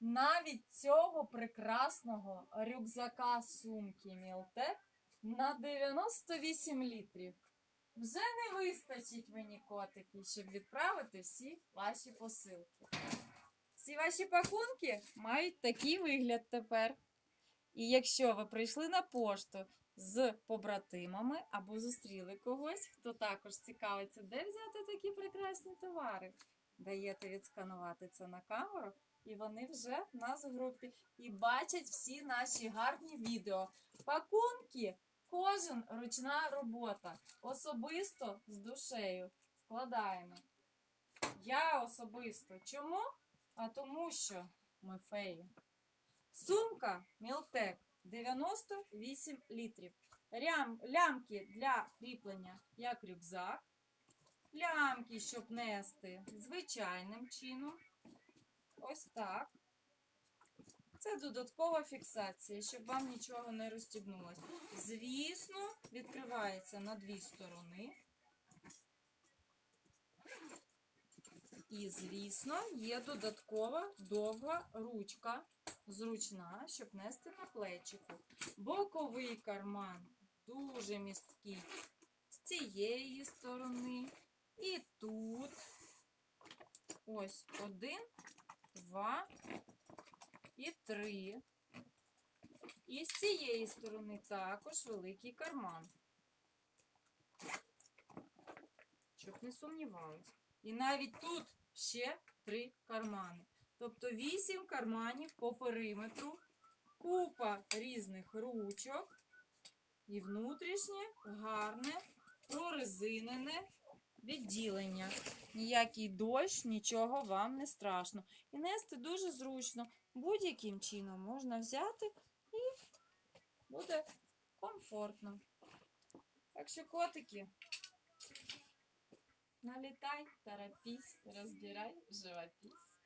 навіть цього прекрасного рюкзака сумки Мілтек на 98 літрів. Вже не вистачить мені котики, щоб відправити всі ваші посилки. Всі ваші пакунки мають такий вигляд тепер. І якщо ви прийшли на пошту з побратимами або зустріли когось, хто також цікавиться, де взяти такі прекрасні товари, даєте відсканувати це на камеру, і вони вже в нас в групі і бачать всі наші гарні відео. Пакунки, кожен ручна робота, особисто з душею складаємо. Я особисто. Чому? А тому що ми феї. Сумка Мілтек 98 літрів. Рям, лямки для кріплення, як рюкзак. Лямки, щоб нести звичайним чином. Ось так. Це додаткова фіксація, щоб вам нічого не розстібнулося. Звісно, відкривається на дві сторони. І, звісно, є додаткова довга ручка, зручна, щоб нести на плечику. Боковий карман дуже місткий з цієї сторони. І тут. Ось один, два і три. І з цієї сторони також великий карман. Щоб не сумнівались. І навіть тут ще три кармани. Тобто вісім карманів по периметру, купа різних ручок і внутрішнє гарне прорезинене відділення. Ніякий дощ, нічого вам не страшно. І нести дуже зручно. Будь-яким чином можна взяти і буде комфортно. Так що, котики, налітай, торопись, розбирай, живопись.